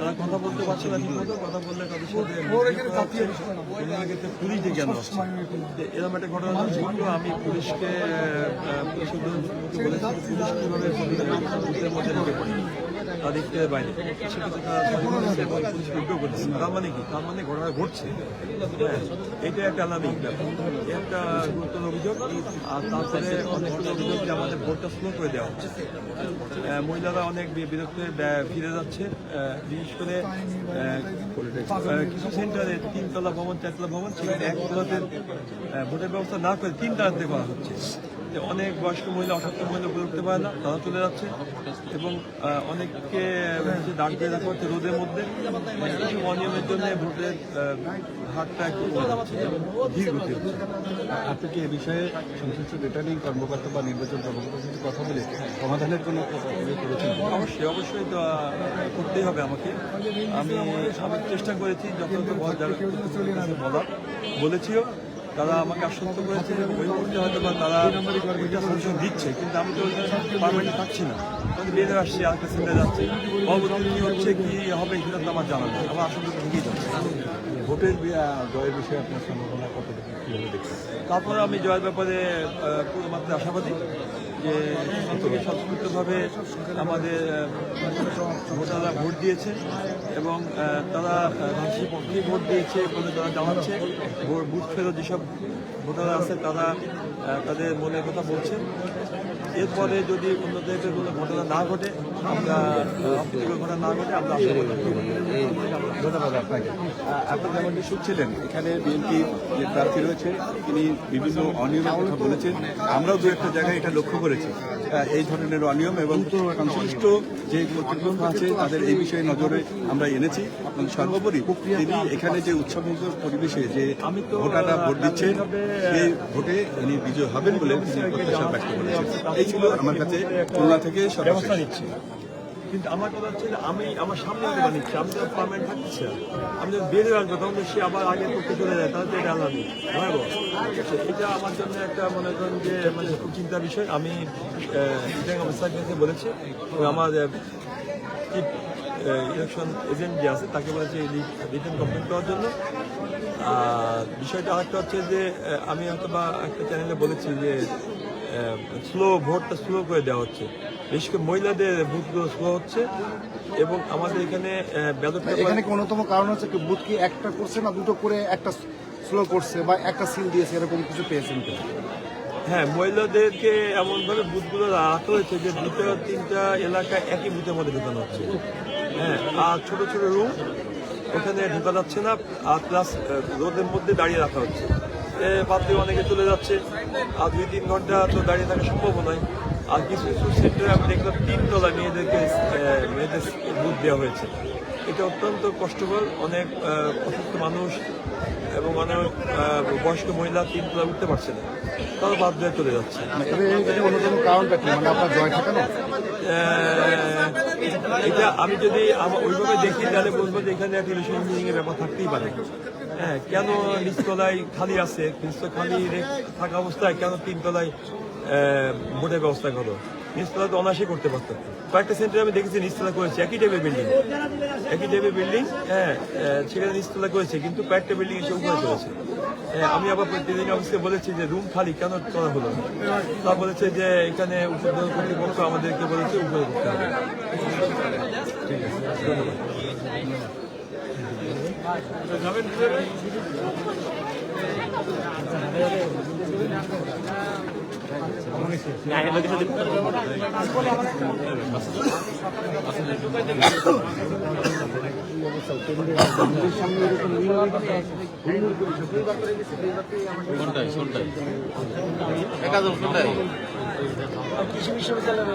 তারা কথা বলতে পারছে না ঠিক কথা বললে তাদের সাথে পুলিশ কেন এরকম একটা ঘটনা ঘটলো আমি পুলিশকে পুলিশ বলেছি পুলিশ কীভাবে মধ্যে ঢুকে পড়ে। বাইরে তারা সচেতন হয়েছে এবং পুলিশ বিজ্ঞ করেছে। তার মানে কি? তার মানে ঘটনা ঘটছে। হ্যাঁ এটা একটা অ্যালার্মিং ব্যাপার। একটা গুরুত্বপূর্ণ অভিযোগ। আর তারপরে অনেকগুলো অভিযোগ যে আমাদের ভোটটা স্লো করে দেওয়া হচ্ছে। মহিলারা অনেক বিরক্ত ফিরে যাচ্ছে। বিশেষ করে কিছু সেন্টারে তিনতলা ভবন, চারতলা ভবন, সেখানে একতলাতে ভোটের ব্যবস্থা না করে তিনতলাতে করা হচ্ছে। অনেক বয়স্ক মহিলা, অসুস্থ মহিলা উপরে উঠতে পারে না, তারা চলে যাচ্ছে। এবং অনেককে দাঁড় দিয়ে রাখা হচ্ছে রোদের মধ্যে। অনিয়মের জন্য ভোটের হারটা একটু ধীর গতি আপনি কি এ বিষয়ে সংশ্লিষ্ট রিটার্নিং কর্মকর্তা বা নির্বাচন কর্মকর্তার সাথে কথা বলে সমাধানের জন্য ইয়ে অবশ্যই অবশ্যই তো করতেই হবে আমাকে। আমি আমি চেষ্টা করেছি যথাযথ বলার, বলেছিও। তারা আমাকে আশ্বস্ত করেছে বই পড়তে হয়তো বা তারা ওইটা সলিউশন দিচ্ছে কিন্তু আমি তো ওইখানে পারমানেন্ট পাচ্ছি না। আমি বের আসছি আরেকটা সেন্টার যাচ্ছি। পরবর্তী কী হচ্ছে কি হবে সেটা তো আমার জানা নেই। আমার আশঙ্কা ঠিকই যাচ্ছে। ভোটের জয়ের বিষয়ে আপনার সম্ভাবনা কতটুকু কীভাবে দেখছেন? তারপরে আমি জয়ের ব্যাপারে পুরো মাত্রা আশাবাদী। যে থেকে স্বতঃস্ফূর্তভাবে আমাদের ভোটাররা ভোট দিয়েছে এবং তারা রাশি পক্ষে ভোট দিয়েছে বলে তারা জানাচ্ছে। বুথ ফেরত যেসব ভোটাররা আছে তারা তাদের মনের কথা বলছে। এরপরে যদি অন্য টাইপের কোনো ঘটনা না ঘটে আমরা অপ্রীতিকর ঘটনা না ঘটে আমরা ধন্যবাদ আপনাকে। আপনি যেমনটি শুনছিলেন এখানে বিএনপি যে প্রার্থী রয়েছে তিনি বিভিন্ন অনিয়মের কথা বলেছেন। আমরাও দু একটা জায়গায় এটা লক্ষ্য করেছি। এই ধরনের অনিয়ম এবং সংশ্লিষ্ট যে কর্তৃপক্ষ আছে তাদের এই বিষয়ে নজরে আমরা এনেছি। এবং সর্বোপরি তিনি এখানে যে উৎসবমুখর পরিবেশে যে ভোটাররা ভোট দিচ্ছেন সেই ভোটে ইনি বিজয় হবেন বলে তিনি প্রত্যাশা ব্যক্ত করেছেন। এই ছিল আমার কাছে খুলনা থেকে ব্যবস্থা নিচ্ছে। কিন্তু আমার কথা হচ্ছে আমি আমার সামনে আগে বানিয়েছি আমি তো পারমানেন্ট থাকছি, আমি যদি বেরিয়ে আসব তখন সে আবার আগে করতে চলে যায়, তাহলে এটা আলাদা ভয়াবহ এটা আমার জন্য একটা মনে করেন যে মানে খুব চিন্তার বিষয়। আমি অফিসারকে বলেছি আমার ইলেকশন এজেন্ট যে আছে, তাকে বলেছি রিটার্ন কমপ্লেন করার জন্য। আর বিষয়টা আরেকটা হচ্ছে যে আমি হয়তো বা একটা চ্যানেলে বলেছি যে স্লো ভোটটা স্লো করে দেওয়া হচ্ছে। বিশেষ করে মহিলাদের ভোটগুলো স্লো হচ্ছে এবং আমাদের এখানে ব্যালট এখানে অন্যতম কারণ হচ্ছে কি বুথ কি একটা করছে না দুটো করে একটা স্লো করছে বা একটা সিল দিয়েছে এরকম কিছু পেয়েছেন হ্যাঁ মহিলাদেরকে এমনভাবে বুথগুলো রাখা হয়েছে যে দুটো তিনটা এলাকা একই বুথের মধ্যে ঢুকানো হচ্ছে। হ্যাঁ আর ছোট ছোট রুম ওখানে ঢুকা যাচ্ছে না আর প্লাস রোদের মধ্যে দাঁড়িয়ে রাখা হচ্ছে। পাত্রে অনেকে চলে যাচ্ছে। আর দুই তিন ঘণ্টা তো দাঁড়িয়ে থাকা সম্ভব নয়। আর কিছু কিছু সেন্টারে আমি দেখলাম তিন তলা মেয়েদেরকে মেয়েদের বুথ দেওয়া হয়েছে। এটা অত্যন্ত কষ্টকর অনেক অসুস্থ মানুষ এবং অনেক বয়স্ক মহিলা তিন তলা উঠতে পারছে না। তারা বাদ দিয়ে চলে যাচ্ছে। এর অন্যতম কারণটা কি? মানে আপনার জয় ঠেকানো এটা আমি যদি ওইভাবে দেখি তাহলে বলব যে এখানে একটা ইলেকশন ইঞ্জিনিয়ারিং এর ব্যাপার থাকতেই পারে। হ্যাঁ কেন নিচতলায় খালি আছে? নিচতলা খালি থাকা অবস্থায় কেন তিনতলায় ভোটের ব্যবস্থা করো। নিচতলা তো অনায়াসে করতে পারতো কয়েকটা সেন্টারে আমি দেখেছি নিচতলা করেছে একই টাইপের বিল্ডিং একই টাইপের বিল্ডিং হ্যাঁ সেখানে নিচতলা করেছে কিন্তু কয়েকটা বিল্ডিং এসে উপরে হ্যাঁ, আমি আবার প্রতিদিন অফিসে বলেছি যে রুম খালি কেন করা হলো? তা বলেছে যে এখানে উপর কর্তৃপক্ষ আমাদেরকে বলেছে উপরে করতে হবে। ঠিক আছে ধন্যবাদ। কৃষি বিশ্ববিদ্যালয়ের